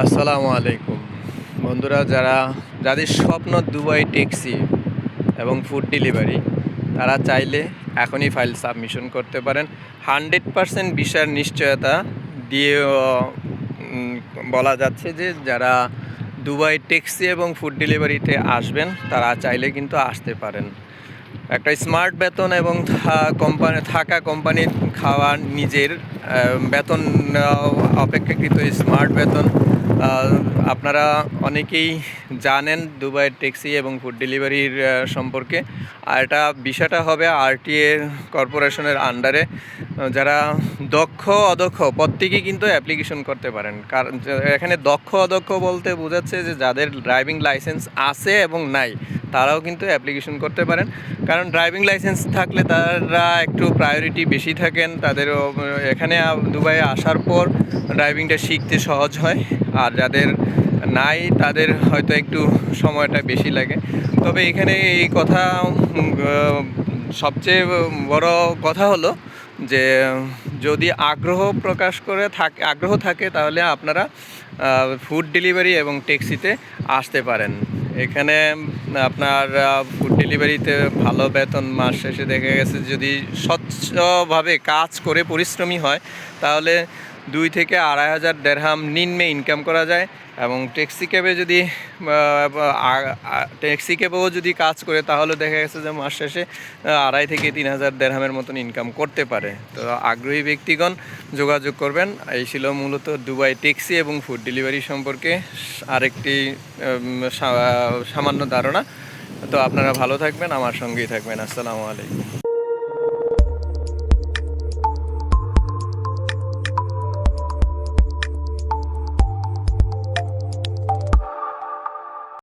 আসসালামু আলাইকুম। বন্ধুরা, যারা, যাদের স্বপ্ন দুবাই ট্যাক্সি এবং ফুড ডেলিভারি তারা চাইলে এখনই ফাইল সাবমিশন করতে পারেন। হান্ড্রেড পারসেন্ট ভিসার নিশ্চয়তা দিয়ে বলা যাচ্ছে যে, যারা দুবাই ট্যাক্সি এবং ফুড ডেলিভারিতে আসবেন, তারা চাইলে কিন্তু আসতে পারেন। একটা স্মার্ট বেতন এবং কোম্পানি, থাকা কোম্পানির খাওয়া নিজের বেতন অপেক্ষাকৃত স্মার্ট বেতন। আপনারা অনেকেই জানেন দুবাইয়ের ট্যাক্সি এবং ফুড ডেলিভারির সম্পর্কে। আর এটা বিষয়টা হবে আরটিএ কর্পোরেশনের আন্ডারে। যারা দক্ষ অদক্ষ, প্রত্যেকেই কিন্তু অ্যাপ্লিকেশন করতে পারেন। কারণ এখানে দক্ষ অদক্ষ বলতে বোঝাচ্ছে যে যাদের ড্রাইভিং লাইসেন্স আছে এবং নাই তারাও কিন্তু অ্যাপ্লিকেশন করতে পারেন। কারণ ড্রাইভিং লাইসেন্স থাকলে তারা একটু প্রায়োরিটি বেশি থাকেন। তাদের এখানে দুবাইয়ে আসার পর ড্রাইভিংটা শিখতে সহজ হয়। আর যাদের নাই, তাদের হয়তো একটু সময়টা বেশি লাগে। তবে এখানে এই কথা সবচেয়ে বড় কথা হলো যে, যদি আগ্রহ প্রকাশ করে থাকে, আগ্রহ থাকে তাহলে আপনারা ফুড ডেলিভারি এবং ট্যাক্সিতে আসতে পারেন। এখানে আপনার ফুড ডেলিভারিতে ভালো বেতন মাস শেষে দেখা গেছে যদি স্বচ্ছভাবে কাজ করে পরিশ্রমী হয়, তাহলে দুই থেকে আড়াই হাজার দেড়হাম নিম্নে ইনকাম করা যায় এবং ট্যাক্সি ক্যাবে যদি ট্যাক্সি ক্যাবেও যদি কাজ করে, তাহলে দেখা গেছে যে মাস শেষে আড়াই থেকে তিন হাজার দেড়হামের মতন ইনকাম করতে পারে। তো আগ্রহী ব্যক্তিগণ যোগাযোগ করবেন। এই ছিল মূলত দুবাই ট্যাক্সি এবং ফুড ডেলিভারি সম্পর্কে আরেকটি সামান্য ধারণা। তো আপনারা ভালো থাকবেন, আমার সঙ্গেই থাকবেন। আসসালামু আলাইকুম।